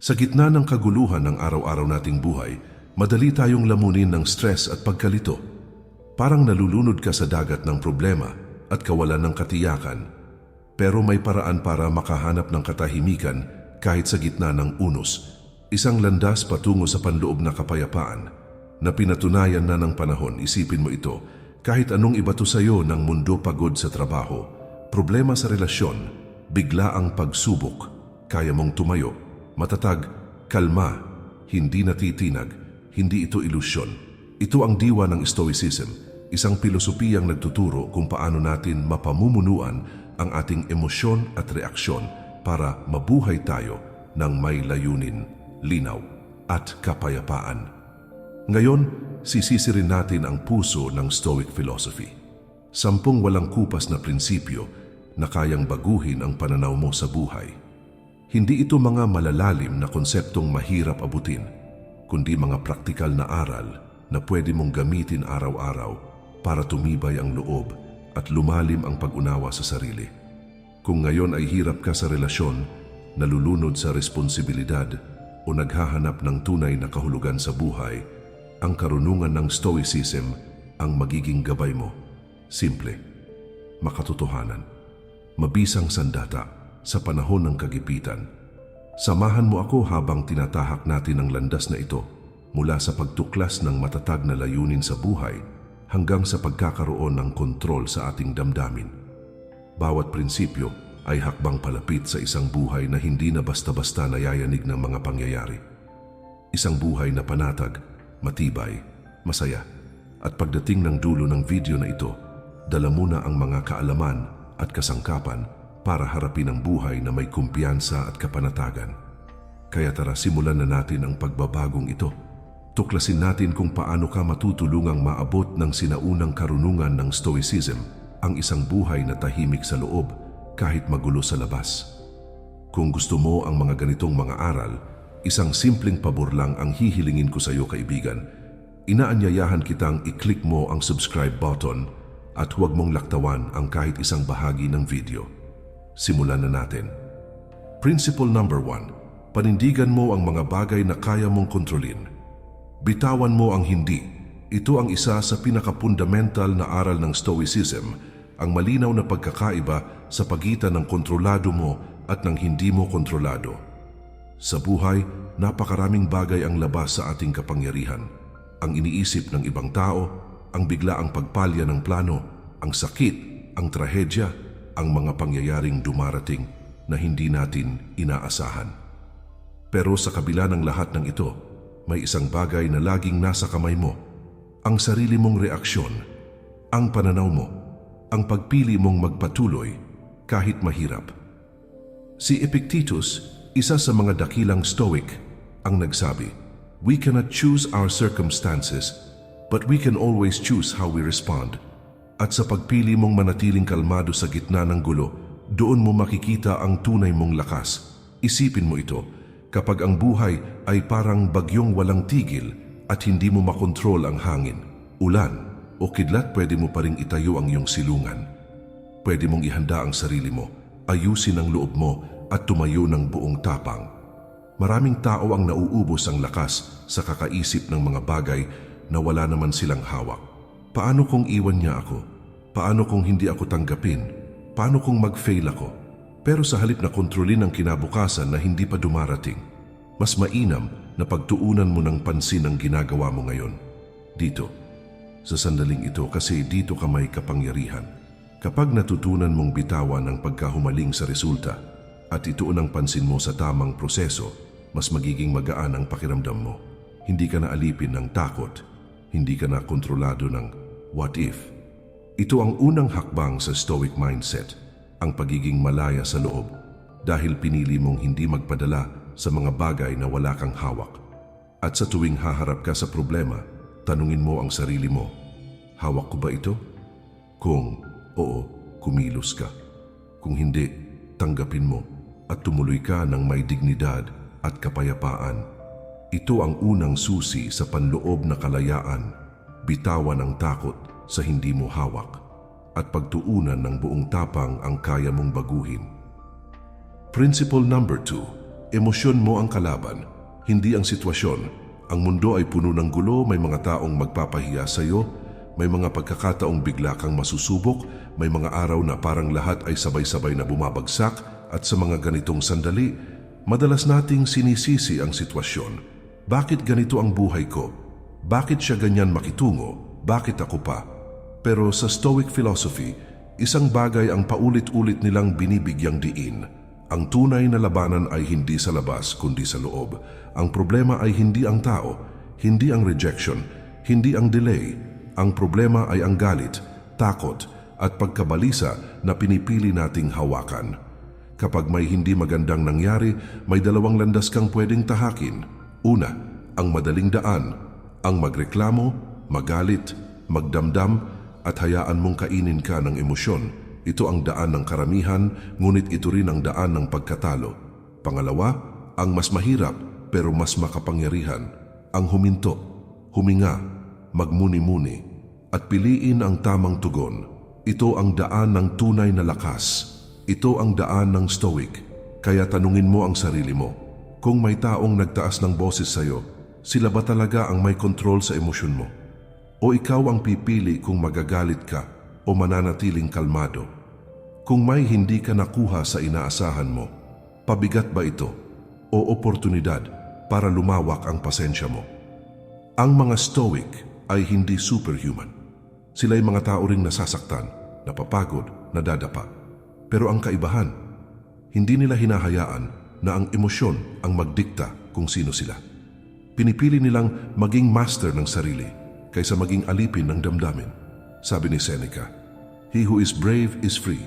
Sa gitna ng kaguluhan ng araw-araw nating buhay, madali tayong lamunin ng stress at pagkalito. Parang nalulunod ka sa dagat ng problema at kawalan ng katiyakan. Pero may paraan para makahanap ng katahimikan kahit sa gitna ng unos. Isang landas patungo sa panloob na kapayapaan na pinatunayan na ng panahon, isipin mo ito, kahit anong ibato sa iyo ng mundo pagod sa trabaho, problema sa relasyon, bigla ang pagsubok, kaya mong tumayo, matatag, kalma, hindi natitinag, hindi ito ilusyon. Ito ang diwa ng Stoicism, isang pilosopiyang nagtuturo kung paano natin mapamumunuan ang ating emosyon at reaksyon para mabuhay tayo ng may layunin, linaw at kapayapaan. Ngayon, sisisirin natin ang puso ng Stoic philosophy. Sampung walang kupas na prinsipyo na kayang baguhin ang pananaw mo sa buhay. Hindi ito mga malalalim na konseptong mahirap abutin, kundi mga praktikal na aral na pwede mong gamitin araw-araw para tumibay ang loob at lumalim ang pag-unawa sa sarili. Kung ngayon ay hirap ka sa relasyon, nalulunod sa responsibilidad o naghahanap ng tunay na kahulugan sa buhay, ang karunungan ng Stoicism ang magiging gabay mo. Simple, makatotohanan, mabisang sandata sa panahon ng kagipitan. Samahan mo ako habang tinatahak natin ang landas na ito mula sa pagtuklas ng matatag na layunin sa buhay hanggang sa pagkakaroon ng kontrol sa ating damdamin. Bawat prinsipyo ay hakbang palapit sa isang buhay na hindi na basta-basta nayayanig ng mga pangyayari. Isang buhay na panatag, matibay, masaya. At pagdating ng dulo ng video na ito, dala mo na ang mga kaalaman at kasangkapan para harapin ang buhay na may kumpiyansa at kapanatagan. Kaya tara simulan na natin ang pagbabagong ito. Tuklasin natin kung paano ka matutulungang maabot ng sinaunang karunungan ng Stoicism ang isang buhay na tahimik sa loob kahit magulo sa labas. Kung gusto mo ang mga ganitong mga aral, isang simpleng pabor lang ang hihilingin ko sa iyo kaibigan. Inaanyayahan kitang i-click mo ang subscribe button at huwag mong laktawan ang kahit isang bahagi ng video. Simulan na natin. Principle number one, panindigan mo ang mga bagay na kaya mong kontrolin. Bitawan mo ang hindi. Ito ang isa sa pinakapundamental na aral ng Stoicism, ang malinaw na pagkakaiba sa pagitan ng kontrolado mo at ng hindi mo kontrolado. Sa buhay, napakaraming bagay ang labas sa ating kapangyarihan. Ang iniisip ng ibang tao, ang biglaang pagpalya ng plano, ang sakit, ang trahedya, ang mga pangyayaring dumarating na hindi natin inaasahan. Pero sa kabila ng lahat ng ito, may isang bagay na laging nasa kamay mo, ang sarili mong reaksyon, ang pananaw mo, ang pagpili mong magpatuloy kahit mahirap. Si Epictetus, isa sa mga dakilang Stoic, ang nagsabi, We cannot choose our circumstances, but we can always choose how we respond. At sa pagpili mong manatiling kalmado sa gitna ng gulo, doon mo makikita ang tunay mong lakas. Isipin mo ito, kapag ang buhay ay parang bagyong walang tigil at hindi mo makontrol ang hangin, ulan, o kidlat pwede mo pa ring itayo ang iyong silungan. Pwede mong ihanda ang sarili mo, ayusin ang loob mo at tumayo ng buong tapang. Maraming tao ang nauubos ang lakas sa kakaisip ng mga bagay na wala naman silang hawak. Paano kung iwan niya ako? Paano kung hindi ako tanggapin? Paano kung mag-fail ako? Pero sa halip na kontrolin ang kinabukasan na hindi pa dumarating, mas mainam na pagtuunan mo ng pansin ang ginagawa mo ngayon. Dito, sa sandaling ito kasi dito ka may kapangyarihan. Kapag natutunan mong bitawan ang pagkahumaling sa resulta at ituon ang pansin mo sa tamang proseso, mas magiging magaan ang pakiramdam mo. Hindi ka na alipin ng takot, hindi ka na kontrolado ng what if. Ito ang unang hakbang sa stoic mindset, ang pagiging malaya sa loob dahil pinili mong hindi magpadala sa mga bagay na wala kang hawak. At sa tuwing haharap ka sa problema, tanungin mo ang sarili mo, hawak ko ba ito? Kung oo, kumilos ka. Kung hindi, tanggapin mo at tumuloy ka ng may dignidad at kapayapaan. Ito ang unang susi sa panloob na kalayaan, bitawan ang takot sa hindi mo hawak at pagtuunan ng buong tapang ang kaya mong baguhin. Principle number two, Emosyon mo ang kalaban, hindi ang sitwasyon. Ang mundo ay puno ng gulo, may mga taong magpapahiya sa iyo, may mga pagkakataong bigla kang masusubok, may mga araw na parang lahat ay sabay-sabay na bumabagsak at sa mga ganitong sandali, madalas nating sinisisi ang sitwasyon. Bakit ganito ang buhay ko? Bakit siya ganyan makitungo? Bakit ako pa? Pero sa Stoic philosophy, isang bagay ang paulit-ulit nilang binibigyang diin. Ang tunay na labanan ay hindi sa labas kundi sa loob. Ang problema ay hindi ang tao, hindi ang rejection, hindi ang delay. Ang problema ay ang galit, takot, at pagkabalisa na pinipili nating hawakan. Kapag may hindi magandang nangyari, may dalawang landas kang pwedeng tahakin. Una, ang madaling daan, ang magreklamo, magalit, magdamdam, at hayaan mong kainin ka ng emosyon. Ito ang daan ng karamihan, ngunit ito rin ang daan ng pagkatalo. Pangalawa, ang mas mahirap pero mas makapangyarihan, ang huminto, huminga, magmuni-muni, at piliin ang tamang tugon. Ito ang daan ng tunay na lakas. Ito ang daan ng stoic. Kaya tanungin mo ang sarili mo, kung may taong nagtaas ng boses sa'yo, sila ba talaga ang may kontrol sa emosyon mo? O ikaw ang pipili kung magagalit ka o mananatiling kalmado? Kung may hindi ka nakuha sa inaasahan mo, pabigat ba ito o oportunidad para lumawak ang pasensya mo? Ang mga stoic ay hindi superhuman. Sila'y mga tao ring nasasaktan, napapagod, nadadapa. Pero ang kaibahan, hindi nila hinahayaan na ang emosyon ang magdikta kung sino sila. Pinipili nilang maging master ng sarili kaysa maging alipin ng damdamin. Sabi ni Seneca, He who is brave is free.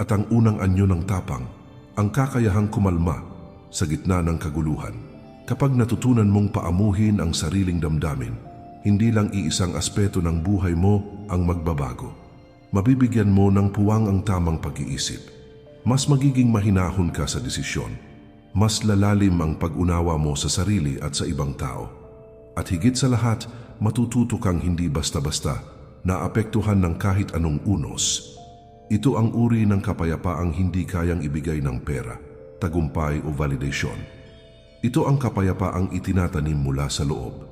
At ang unang anyo ng tapang, ang kakayahang kumalma sa gitna ng kaguluhan. Kapag natutunan mong paamuhin ang sariling damdamin, hindi lang iisang aspeto ng buhay mo ang magbabago. Mabibigyan mo ng puwang ang tamang pag-iisip. Mas magiging mahinahon ka sa desisyon. Mas lalalim ang pag-unawa mo sa sarili at sa ibang tao. At higit sa lahat, matututo kang hindi basta-basta naapektuhan ng kahit anong unos. Ito ang uri ng kapayapaang hindi kayang ibigay ng pera, tagumpay o validation. Ito ang kapayapaang itinatanim mula sa loob.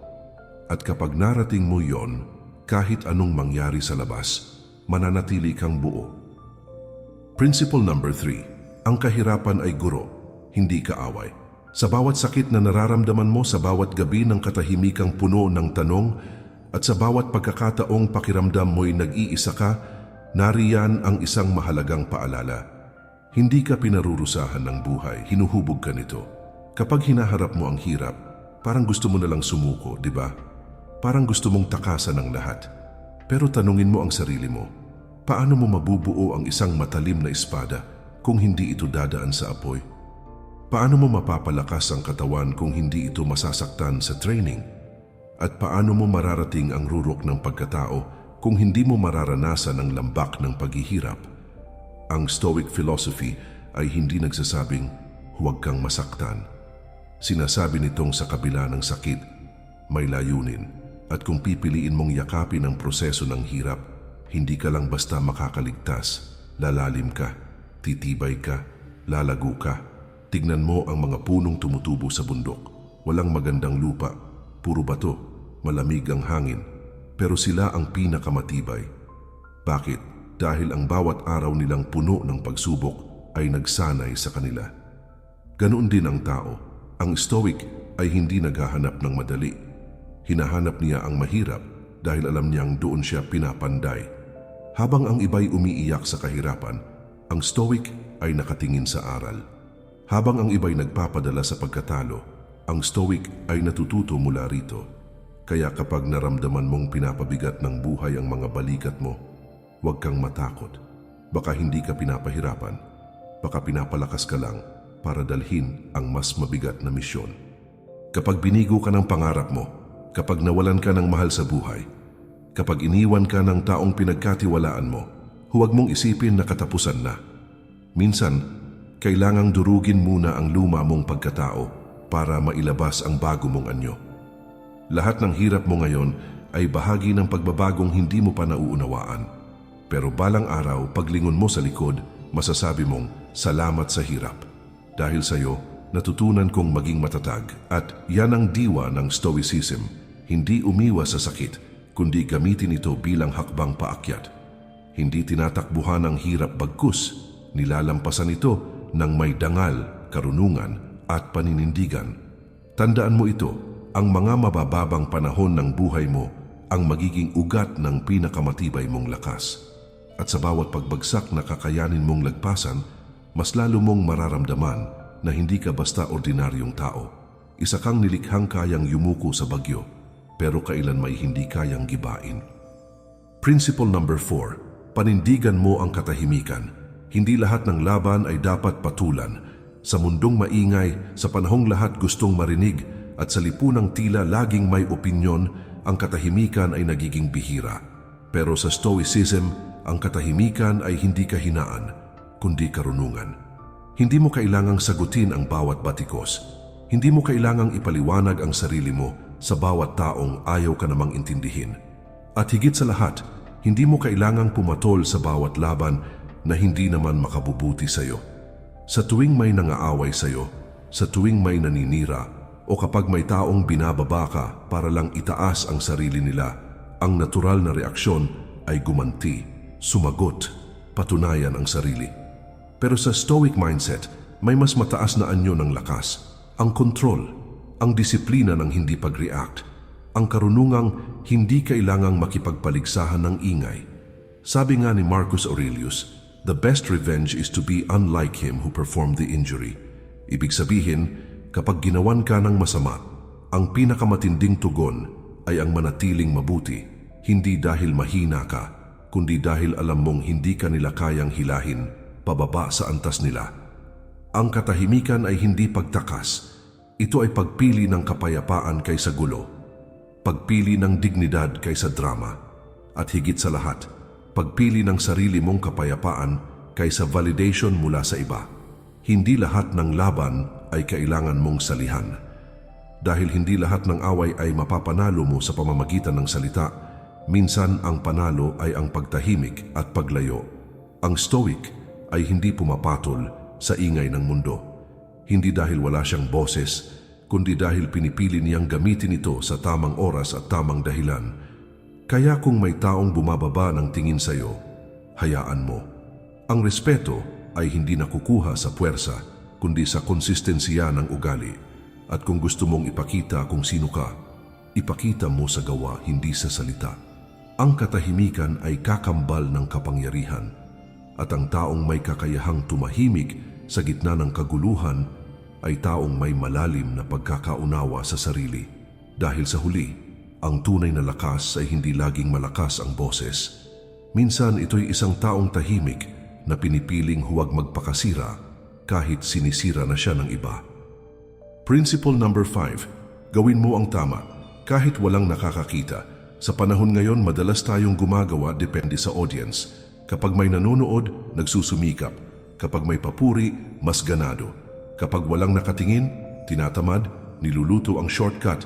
At kapag narating mo yon, kahit anong mangyari sa labas, mananatili kang buo. Principle number 3. Ang kahirapan ay guro, hindi kaaway. Sa bawat sakit na nararamdaman mo sa bawat gabi ng katahimikang puno ng tanong at sa bawat pagkakataong pakiramdam mo'y nag-iisa ka, nariyan ang isang mahalagang paalala. Hindi ka pinarurusahan ng buhay, hinuhubog ka nito. Kapag hinaharap mo ang hirap, parang gusto mo na lang sumuko, di ba? Parang gusto mong takasan ng lahat. Pero tanungin mo ang sarili mo, paano mo mabubuo ang isang matalim na espada kung hindi ito dadaan sa apoy? Paano mo mapapalakas ang katawan kung hindi ito masasaktan sa training? At paano mo mararating ang rurok ng pagkatao kung hindi mo mararanasan ang lambak ng paghihirap? Ang Stoic philosophy ay hindi nagsasabing, huwag kang masaktan. Sinasabi nitong sa kabila ng sakit, may layunin at kung pipiliin mong yakapin ang proseso ng hirap, hindi ka lang basta makakaligtas, lalalim ka, titibay ka, lalago ka. Tignan mo ang mga punong tumutubo sa bundok. Walang magandang lupa, puro bato, malamig ang hangin, pero sila ang pinakamatibay. Bakit? Dahil ang bawat araw nilang puno ng pagsubok ay nagsanay sa kanila. Ganoon din ang tao. Ang stoic ay hindi naghahanap ng madali. Hinahanap niya ang mahirap dahil alam niyang doon siya pinapanday. Habang ang iba'y umiiyak sa kahirapan, ang stoic ay nakatingin sa aral. Habang ang iba'y nagpapadala sa pagkatalo, ang stoic ay natututo mula rito. Kaya kapag naramdaman mong pinapabigat ng buhay ang mga balikat mo, huwag kang matakot. Baka hindi ka pinapahirapan. Baka pinapalakas ka lang para dalhin ang mas mabigat na misyon. Kapag binigo ka ng pangarap mo, kapag nawalan ka ng mahal sa buhay, kapag iniwan ka ng taong pinagkatiwalaan mo, huwag mong isipin na katapusan na. Minsan, kailangang durugin muna ang luma mong pagkatao para mailabas ang bago mong anyo. Lahat ng hirap mo ngayon ay bahagi ng pagbabagong hindi mo pa nauunawaan. Pero balang araw, paglingon mo sa likod, masasabi mong salamat sa hirap. Dahil sa iyo, natutunan kong maging matatag at yan ang diwa ng Stoicism. Hindi umiwas sa sakit, kundi gamitin ito bilang hakbang paakyat. Hindi tinatakbuhan ang hirap bagkus, nilalampasan ito ng may dangal, karunungan at paninindigan. Tandaan mo ito, ang mga mabababang panahon ng buhay mo ang magiging ugat ng pinakamatibay mong lakas. At sa bawat pagbagsak na kakayanin mong lagpasan, mas lalo mong mararamdaman na hindi ka basta ordinaryong tao. Isa kang nilikhang kayang yumuko sa bagyo, pero kailan may hindi kayang gibain. Principle number 4. Panindigan mo ang katahimikan. Hindi lahat ng laban ay dapat patulan. Sa mundong maingay, sa panahong lahat gustong marinig, at sa lipunang tila laging may opinyon, ang katahimikan ay nagiging bihira. Pero sa Stoicism, ang katahimikan ay hindi kahinaan, kundi karunungan. Hindi mo kailangang sagutin ang bawat batikos. Hindi mo kailangang ipaliwanag ang sarili mo sa bawat taong ayaw ka namang intindihin. At higit sa lahat, hindi mo kailangang pumatol sa bawat laban na hindi naman makabubuti sa iyo. Sa tuwing may nangaaway sa iyo, sa tuwing may naninira, o kapag may taong binababa ka para lang itaas ang sarili nila, ang natural na reaksyon ay gumanti, sumagot, patunayan ang sarili. Pero sa stoic mindset, may mas mataas na anyo ng lakas, ang control, ang disiplina ng hindi pag-react, ang karunungang hindi kailangang makipagpaligsahan ng ingay. Sabi nga ni Marcus Aurelius, the best revenge is to be unlike him who performed the injury. Ibig sabihin, kapag ginawan ka ng masama, ang pinakamatinding tugon ay ang manatiling mabuti, hindi dahil mahina ka, kundi dahil alam mong hindi ka nila kayang hilahin pababa sa antas nila. Ang katahimikan ay hindi pagtakas, ito ay pagpili ng kapayapaan kaysa gulo, pagpili ng dignidad kaysa drama, at higit sa lahat, pagpili ng sarili mong kapayapaan kaysa validation mula sa iba. Hindi lahat ng laban ay kailangan mong salihan. Dahil hindi lahat ng away ay mapapanalo mo sa pamamagitan ng salita, minsan ang panalo ay ang pagtahimik at paglayo. Ang stoic ay hindi pumapatol sa ingay ng mundo. Hindi dahil wala siyang boses, kundi dahil pinipili niyang gamitin ito sa tamang oras at tamang dahilan. Kaya kung may taong bumababa ng tingin sa iyo, hayaan mo. Ang respeto ay hindi nakukuha sa puwersa, kundi sa konsistensya ng ugali. At kung gusto mong ipakita kung sino ka, ipakita mo sa gawa, hindi sa salita. Ang katahimikan ay kakambal ng kapangyarihan at ang taong may kakayahang tumahimik sa gitna ng kaguluhan ay taong may malalim na pagkakaunawa sa sarili. Dahil sa huli, ang tunay na lakas ay hindi laging malakas ang boses. Minsan ito'y isang taong tahimik na pinipiling huwag magpakasira kahit sinisira na siya ng iba. Principle number 5. Gawin mo ang tama kahit walang nakakakita. Sa panahon ngayon, madalas tayong gumagawa depende sa audience. Kapag may nanonood, nagsusumikap. Kapag may papuri, mas ganado. Kapag walang nakatingin, tinatamad, niluluto ang shortcut,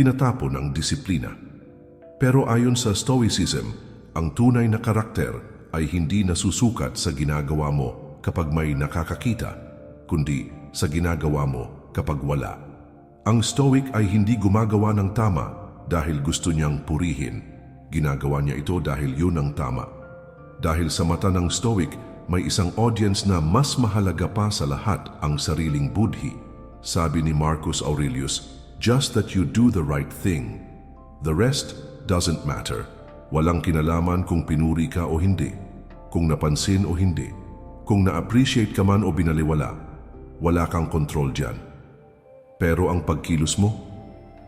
tinatapon ang disiplina. Pero ayon sa Stoicism, ang tunay na karakter ay hindi nasusukat sa ginagawa mo kapag may nakakakita, kundi sa ginagawa mo kapag wala. Ang Stoic ay hindi gumagawa ng tama dahil gusto niyang purihin. Ginagawa niya ito dahil yun ang tama. Dahil sa mata ng Stoic, may isang audience na mas mahalaga pa sa lahat ang sariling budhi. Sabi ni Marcus Aurelius, just that you do the right thing. The rest doesn't matter. Walang kinalaman kung pinuri ka o hindi, kung napansin o hindi, kung na-appreciate ka man o binaliwala. Wala kang kontrol dyan. Pero ang pagkilos mo,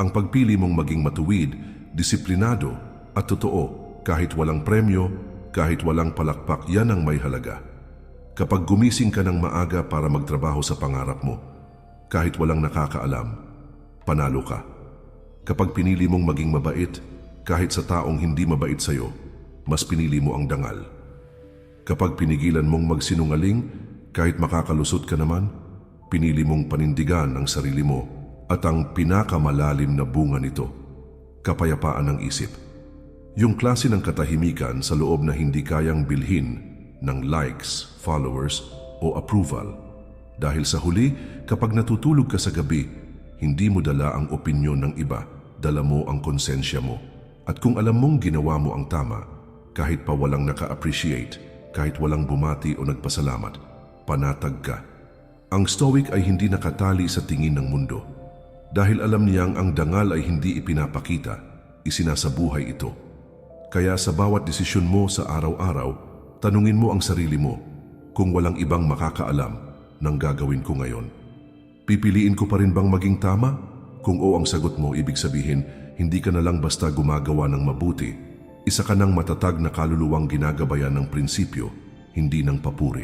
ang pagpili mong maging matuwid, disiplinado at totoo kahit walang premyo, kahit walang palakpak, yan ang may halaga. Kapag gumising ka ng maaga para magtrabaho sa pangarap mo, kahit walang nakakaalam, panalo ka. Kapag pinili mong maging mabait, kahit sa taong hindi mabait sa'yo, mas pinili mo ang dangal. Kapag pinigilan mong magsinungaling, kahit makakalusot ka naman, pinili mong panindigan ang sarili mo at ang pinakamalalim na bunga nito, kapayapaan ng isip. Yung klase ng katahimikan sa loob na hindi kayang bilhin ng likes, followers o approval. Dahil sa huli, kapag natutulog ka sa gabi, hindi mo dala ang opinyon ng iba, dala mo ang konsensya mo. At kung alam mong ginawa mo ang tama, kahit pa walang naka-appreciate, kahit walang bumati o nagpasalamat, panatag ka. Ang stoic ay hindi nakatali sa tingin ng mundo. Dahil alam niyang ang dangal ay hindi ipinapakita, isinasabuhay ito. Kaya sa bawat desisyon mo sa araw-araw, tanungin mo ang sarili mo kung walang ibang makakaalam ng gagawin ko ngayon. Pipiliin ko pa rin bang maging tama? Kung oo ang sagot mo, ibig sabihin, hindi ka na lang basta gumagawa ng mabuti. Isa ka ng matatag na kaluluwang ginagabayan ng prinsipyo, hindi ng papuri.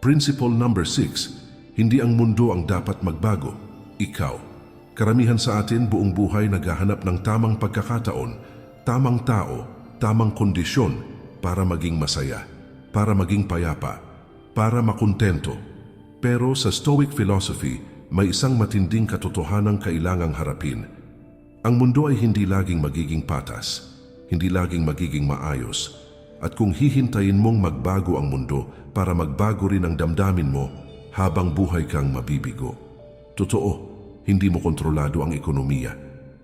Principle number 6, hindi ang mundo ang dapat magbago, ikaw. Karamihan sa atin buong buhay naghahanap ng tamang pagkakataon, tamang tao, tamang kondisyon para maging masaya, para maging payapa, para makontento. Pero sa Stoic philosophy, may isang matinding katotohanang kailangang harapin. Ang mundo ay hindi laging magiging patas, hindi laging magiging maayos. At kung hihintayin mong magbago ang mundo para magbago rin ang damdamin mo habang buhay kang mabibigo. Totoo, hindi mo kontrolado ang ekonomiya,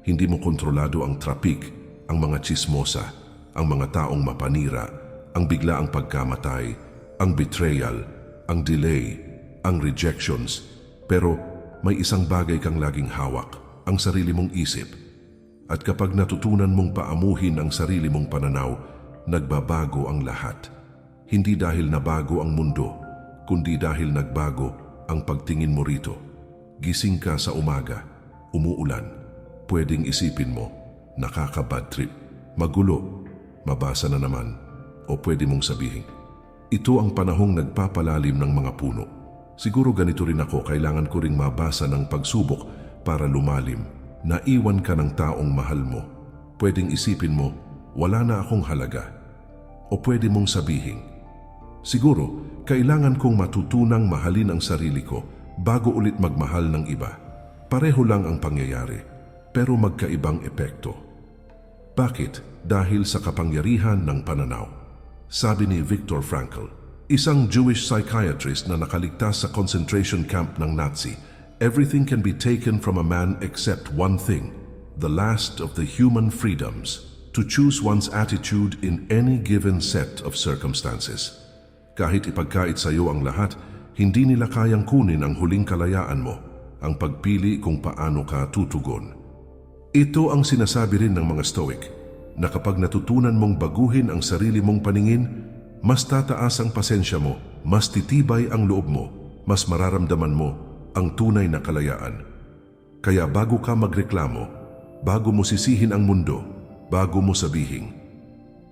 hindi mo kontrolado ang trapik, ang mga chismosa, ang mga taong mapanira, ang biglaang pagkamatay, ang betrayal, ang delay, ang rejections. Pero may isang bagay kang laging hawak, ang sarili mong isip. At kapag natutunan mong paamuhin ang sarili mong pananaw, nagbabago ang lahat. Hindi dahil nabago ang mundo, kundi dahil nagbago ang pagtingin mo rito. Gising ka sa umaga, umuulan. Pwedeng isipin mo, nakaka-bad trip, magulo, mabasa na naman, o pwede mong sabihin. Ito ang panahong nagpapalalim ng mga puno. Siguro ganito rin ako, kailangan ko ring mabasa ng pagsubok para lumalim. Naiwan ka ng taong mahal mo. Pwedeng isipin mo, wala na akong halaga. O pwede mong sabihin, Siguro, kailangan kong matutunang mahalin ang sarili ko bago ulit magmahal ng iba. Pareho lang ang pangyayari, pero magkaibang epekto. Bakit? Dahil sa kapangyarihan ng pananaw. Sabi ni Viktor Frankl, isang Jewish psychiatrist na nakaligtas sa concentration camp ng Nazi, everything can be taken from a man except one thing, the last of the human freedoms, to choose one's attitude in any given set of circumstances. Kahit ipagkait sa iyo ang lahat, hindi nila kayang kunin ang huling kalayaan mo, ang pagpili kung paano ka tutugon. Ito ang sinasabi rin ng mga Stoic, na kapag natutunan mong baguhin ang sarili mong paningin, mas tataas ang pasensya mo, mas titibay ang loob mo, mas mararamdaman mo ang tunay na kalayaan. Kaya bago ka magreklamo, bago mo sisihin ang mundo, bago mo sabihin,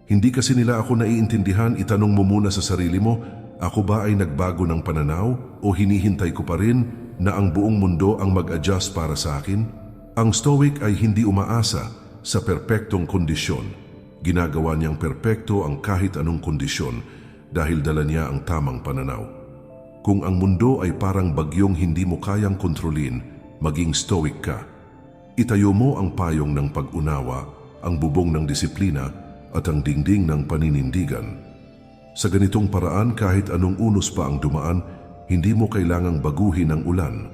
hindi kasi nila ako naiintindihan, itanong mo muna sa sarili mo, ako ba ay nagbago ng pananaw o hinihintay ko pa rin na ang buong mundo ang mag-adjust para sa akin? Ang Stoic ay hindi umaasa sa perpektong kondisyon. Ginagawa niyang perpekto ang kahit anong kondisyon dahil dala niya ang tamang pananaw. Kung ang mundo ay parang bagyong hindi mo kayang kontrolin, maging stoic ka. Itayo mo ang payong ng pag-unawa, ang bubong ng disiplina, at ang dingding ng paninindigan. Sa ganitong paraan kahit anong unos pa ang dumaan, hindi mo kailangang baguhin ang ulan.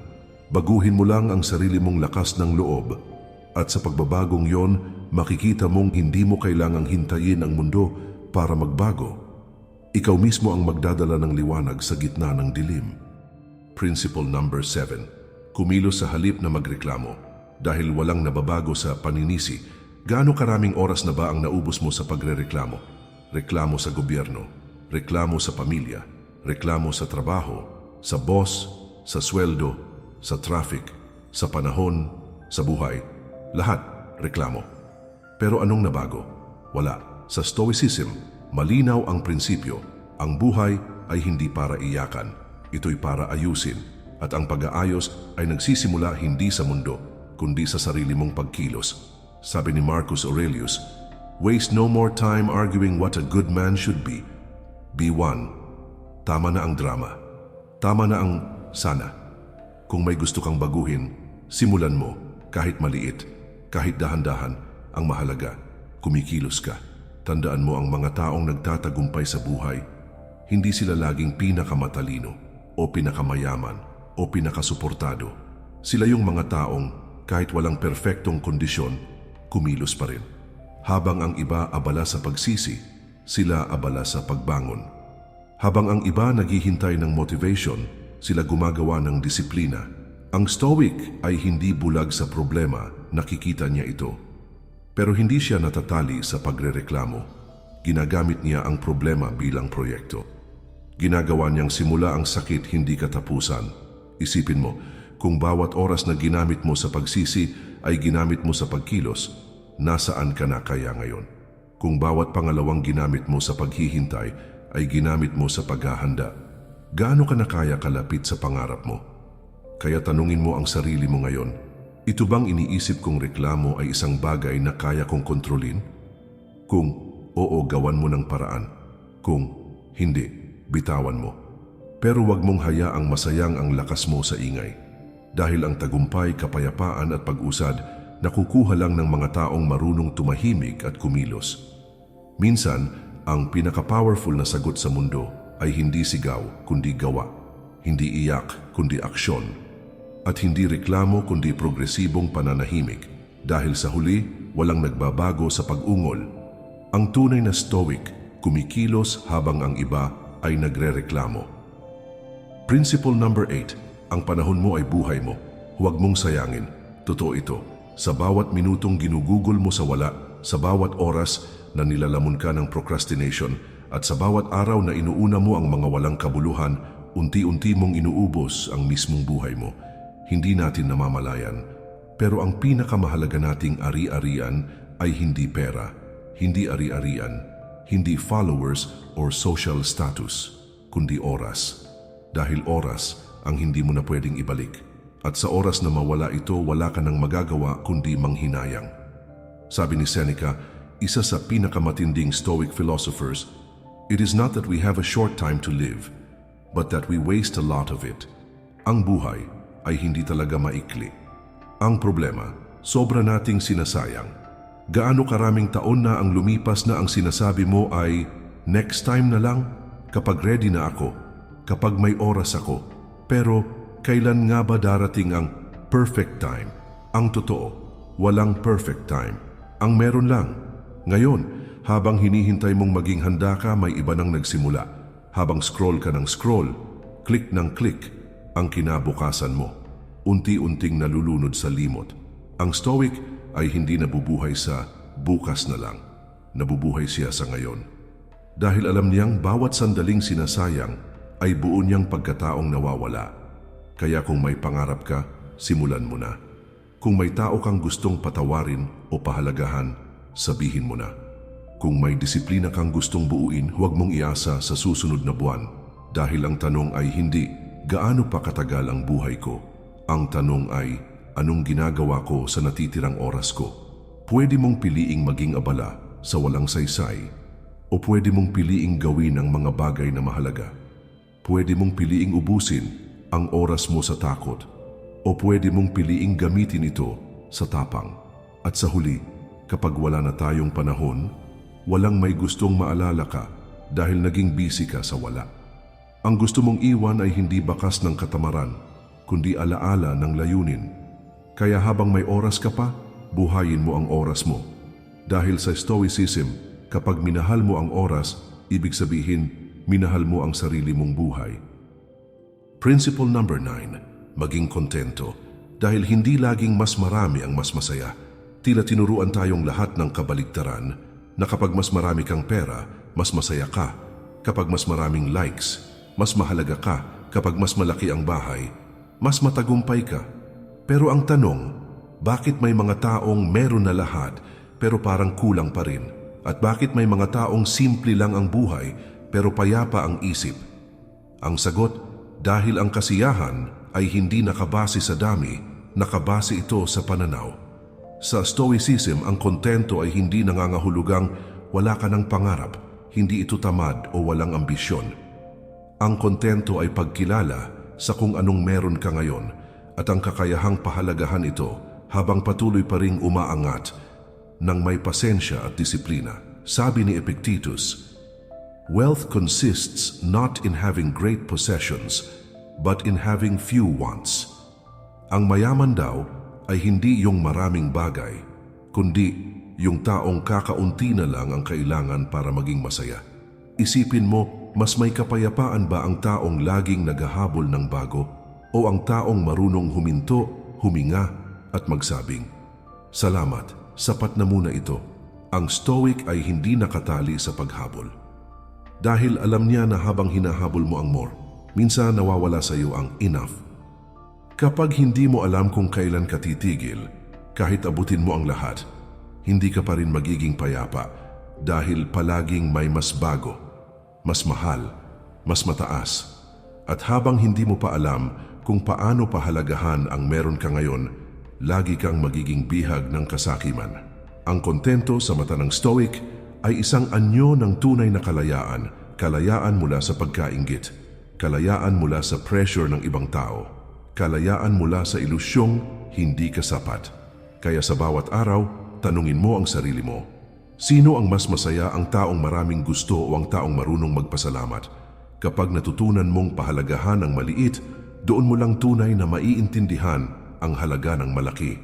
Baguhin mo lang ang sarili mong lakas ng loob. At sa pagbabagong yon, makikita mong hindi mo kailangang hintayin ang mundo para magbago. Ikaw mismo ang magdadala ng liwanag sa gitna ng dilim. Principle number 7. Kumilos sa halip na magreklamo. Dahil walang nababago sa paninisi, Gaano karaming oras na ba ang naubos mo sa pagrereklamo? Reklamo sa gobyerno, reklamo sa pamilya, reklamo sa trabaho, sa boss, sa sweldo, sa traffic, sa panahon, sa buhay. Lahat reklamo. Pero anong nabago? Wala. Sa Stoicism, malinaw ang prinsipyo. Ang buhay ay hindi para iyakan. Ito'y para ayusin. At ang pag-aayos ay nagsisimula hindi sa mundo, kundi sa sarili mong pagkilos. Sabi ni Marcus Aurelius, Waste no more time arguing what a good man should be. Be one. Tama na ang drama. Tama na ang sana. Kung may gusto kang baguhin, simulan mo kahit maliit, kahit dahan-dahan, ang mahalaga, kumikilos ka. Tandaan mo ang mga taong nagtatagumpay sa buhay, hindi sila laging pinakamatalino o pinakamayaman o pinakasuportado. Sila yung mga taong kahit walang perpektong kondisyon, kumilos pa rin. Habang ang iba abala sa pagsisi, sila abala sa pagbangon. Habang ang iba naghihintay ng motivation, sila gumagawa ng disiplina. Ang stoic ay hindi bulag sa problema, nakikita niya ito. Pero hindi siya natatali sa pagrereklamo. Ginagamit niya ang problema bilang proyekto. Ginagawa niyang simula ang sakit hindi katapusan. Isipin mo, kung bawat oras na ginamit mo sa pagsisi ay ginamit mo sa pagkilos, nasaan ka na kaya ngayon? Kung bawat pangalawang ginamit mo sa paghihintay ay ginamit mo sa paghahanda, gaano ka na kaya kalapit sa pangarap mo? Kaya tanungin mo ang sarili mo ngayon, ito bang iniisip kong reklamo ay isang bagay na kaya kong kontrolin? Kung oo, gawan mo ng paraan. Kung hindi, bitawan mo. Pero wag mong hayaang masayang ang lakas mo sa ingay. Dahil ang tagumpay, kapayapaan at pag-usad nakukuha lang ng mga taong marunong tumahimik at kumilos. Minsan, ang pinaka-powerful na sagot sa mundo ay hindi sigaw kundi gawa, hindi iyak kundi aksyon, at hindi reklamo kundi progresibong pananahimik dahil sa huli walang nagbabago sa pag-ungol. Ang tunay na stoic kumikilos habang ang iba ay nagrereklamo. Principle number 8, ang panahon mo ay buhay mo. Huwag mong sayangin. Totoo ito. Sa bawat minutong ginugugol mo sa wala, sa bawat oras na nilalamon ka ng procrastination, at sa bawat araw na inuuna mo ang mga walang kabuluhan, unti-unti mong inuubos ang mismong buhay mo. Hindi natin namamalayan. Pero ang pinakamahalaga nating ari-arian ay hindi pera, hindi ari-arian, hindi followers or social status, kundi oras. Dahil oras ang hindi mo na pwedeng ibalik. At sa oras na mawala ito, wala ka nang magagawa kundi manghinayang. Sabi ni Seneca, isa sa pinakamatinding Stoic philosophers, It is not that we have a short time to live, but that we waste a lot of it. Ang buhay ay hindi talaga maikli. Ang problema, sobra nating sinasayang. Gaano karaming taon na ang lumipas na ang sinasabi mo ay, next time na lang, kapag ready na ako, kapag may oras ako. Pero kailan nga ba darating ang perfect time? Ang totoo, walang perfect time. Ang meron lang, ngayon, habang hinihintay mong maging handa ka, may iba nang nagsimula. Habang scroll ka ng scroll, click ng click, ang kinabukasan mo. Unti-unting nalulunod sa limot. Ang stoic ay hindi nabubuhay sa bukas na lang. Nabubuhay siya sa ngayon. Dahil alam niyang bawat sandaling sinasayang ay buo niyang pagkataong nawawala. Kaya kung may pangarap ka, simulan mo na. Kung may tao kang gustong patawarin o pahalagahan, sabihin mo na. Kung may disiplina kang gustong buuin, huwag mong iasa sa susunod na buwan. Dahil ang tanong ay hindi, gaano pa katagal ang buhay ko? Ang tanong ay, anong ginagawa ko sa natitirang oras ko? Pwede mong piliing maging abala sa walang saysay o pwede mong piliing gawin ang mga bagay na mahalaga. Pwede mong piliing ubusin ang oras mo sa takot o pwede mong piliing gamitin ito sa tapang. At sa huli, kapag wala na tayong panahon, walang may gustong maalala ka dahil naging busy ka sa wala. Ang gusto mong iwan ay hindi bakas ng katamaran, kundi alaala ng layunin. Kaya habang may oras ka pa, buhayin mo ang oras mo. Dahil sa Stoicism, kapag minahal mo ang oras, ibig sabihin, minahal mo ang sarili mong buhay. Principle number 9, maging kontento. Dahil hindi laging mas marami ang mas masaya. Tila tinuruan tayong lahat ng kabaligtaran na kapag mas marami kang pera, mas masaya ka. Kapag mas maraming likes, mas mahalaga ka. Kapag mas malaki ang bahay, mas matagumpay ka. Pero ang tanong, bakit may mga taong meron na lahat pero parang kulang pa rin? At bakit may mga taong simple lang ang buhay pero payapa ang isip? Ang sagot, dahil ang kasiyahan ay hindi nakabase sa dami, nakabase ito sa pananaw. Sa Stoicism, ang kontento ay hindi nangangahulugang wala ka ng pangarap, hindi ito tamad o walang ambisyon. Ang kontento ay pagkilala sa kung anong meron ka ngayon at ang kakayahang pahalagahan ito habang patuloy pa ring umaangat ng may pasensya at disiplina. Sabi ni Epictetus, Wealth consists not in having great possessions, but in having few wants. Ang mayaman daw ay hindi yung maraming bagay, kundi yung taong kakaunti na lang ang kailangan para maging masaya. Isipin mo, mas may kapayapaan ba ang taong laging naghahabol ng bago o ang taong marunong huminto, huminga at magsabing, Salamat, sapat na muna ito. Ang stoic ay hindi nakatali sa paghabol. Dahil alam niya na habang hinahabol mo ang more, minsan nawawala sa iyo ang enough. Kapag hindi mo alam kung kailan ka titigil, kahit abutin mo ang lahat, hindi ka pa rin magiging payapa dahil palaging may mas bago, mas mahal, mas mataas. At habang hindi mo pa alam kung paano pahalagahan ang meron ka ngayon, lagi kang magiging bihag ng kasakiman. Ang kontento sa mata ng stoic ay isang anyo ng tunay na kalayaan, kalayaan mula sa pagkaingit, kalayaan mula sa pressure ng ibang tao, kalayaan mula sa ilusyong hindi ka sapat. Kaya sa bawat araw, tanungin mo ang sarili mo, sino ang mas masaya ang taong maraming gusto o ang taong marunong magpasalamat? Kapag natutunan mong pahalagahan ang maliit, doon mo lang tunay na maiintindihan ang halaga ng malaki.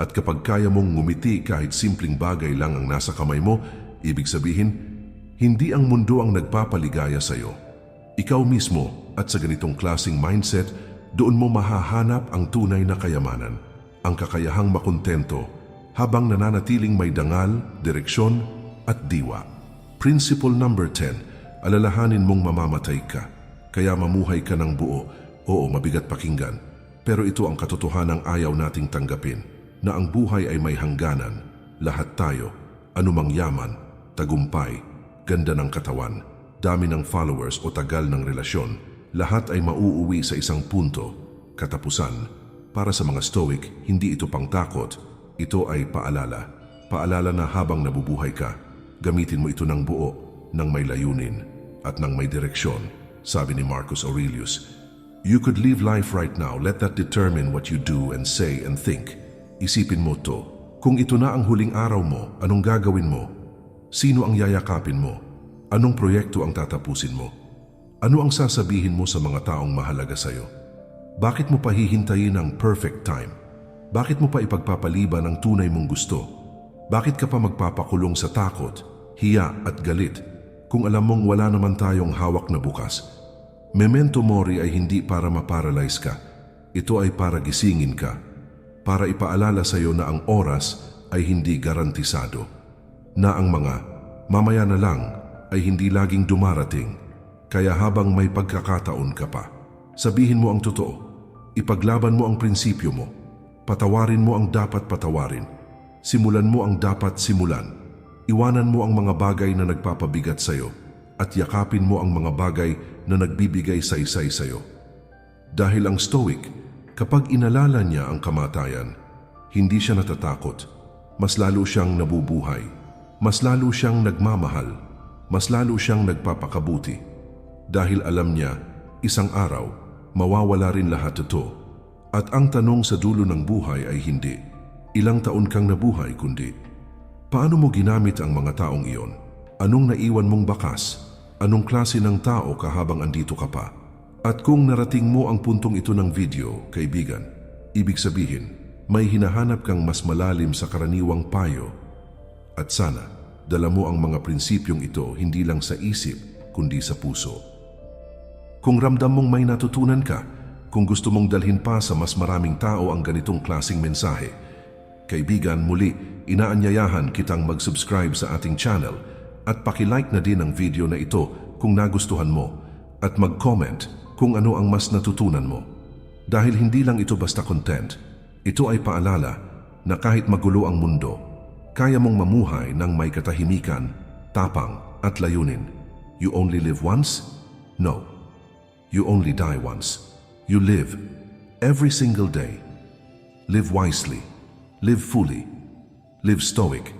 At kapag kaya mong ngumiti kahit simpleng bagay lang ang nasa kamay mo, ibig sabihin, hindi ang mundo ang nagpapaligaya sa iyo. Ikaw mismo at sa ganitong klasing mindset, doon mo mahahanap ang tunay na kayamanan, ang kakayahang makontento habang nananatiling may dangal, direksyon at diwa. Principle number 10, alalahanin mong mamamatay ka, kaya mamuhay ka ng buo. Oo, mabigat pakinggan, pero ito ang katotohanang ayaw nating tanggapin, na ang buhay ay may hangganan. Lahat tayo, anumang yaman, tagumpay, ganda ng katawan, dami ng followers o tagal ng relasyon, lahat ay mauuwi sa isang punto, katapusan. Para sa mga stoic, hindi ito pangtakot, ito ay paalala. Paalala na habang nabubuhay ka, gamitin mo ito ng buo, ng may layunin, at ng may direksyon, sabi ni Marcus Aurelius. You could live life right now, let that determine what you do and say and think. Isipin mo to, kung ito na ang huling araw mo, anong gagawin mo? Sino ang yayakapin mo? Anong proyekto ang tatapusin mo? Ano ang sasabihin mo sa mga taong mahalaga sa'yo? Bakit mo pa hihintayin ang perfect time? Bakit mo pa ipagpapaliban ang tunay mong gusto? Bakit ka pa magpapakulong sa takot, hiya at galit kung alam mong wala naman tayong hawak na bukas? Memento mori ay hindi para maparalyze ka. Ito ay para gisingin ka. Para ipaalala sa iyo na ang oras ay hindi garantisado. Na ang mga mamaya na lang ay hindi laging dumarating. Kaya habang may pagkakataon ka pa, sabihin mo ang totoo. Ipaglaban mo ang prinsipyo mo. Patawarin mo ang dapat patawarin. Simulan mo ang dapat simulan. Iwanan mo ang mga bagay na nagpapabigat sa iyo at yakapin mo ang mga bagay na nagbibigay saysay sa iyo. Dahil ang stoic, kapag inalala niya ang kamatayan, hindi siya natatakot. Mas lalo siyang nabubuhay. Mas lalo siyang nagmamahal. Mas lalo siyang nagpapakabuti. Dahil alam niya, isang araw, mawawala rin lahat ito. At ang tanong sa dulo ng buhay ay hindi, ilang taon kang nabuhay kundi, paano mo ginamit ang mga taong iyon? Anong naiwan mong bakas? Anong klase ng tao ka habang andito ka pa? At kung narating mo ang puntong ito ng video, kaibigan, ibig sabihin, may hinahanap kang mas malalim sa karaniwang payo. At sana, dala mo ang mga prinsipyong ito hindi lang sa isip, kundi sa puso. Kung ramdam mong may natutunan ka, kung gusto mong dalhin pa sa mas maraming tao ang ganitong klasing mensahe, kaibigan, muli, inaanyayahan kitang mag-subscribe sa ating channel at pakilike na din ang video na ito kung nagustuhan mo at mag-comment kung ano ang mas natutunan mo. Dahil hindi lang ito basta content, ito ay paalala na kahit magulo ang mundo, kaya mong mamuhay ng may katahimikan, tapang at layunin. You only live once? No. You only die once. You live every single day. Live wisely. Live fully. Live stoic.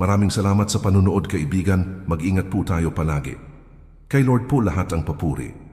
Maraming salamat sa panunood kaibigan. Mag-ingat po tayo palagi. Kay Lord po lahat ang papuri.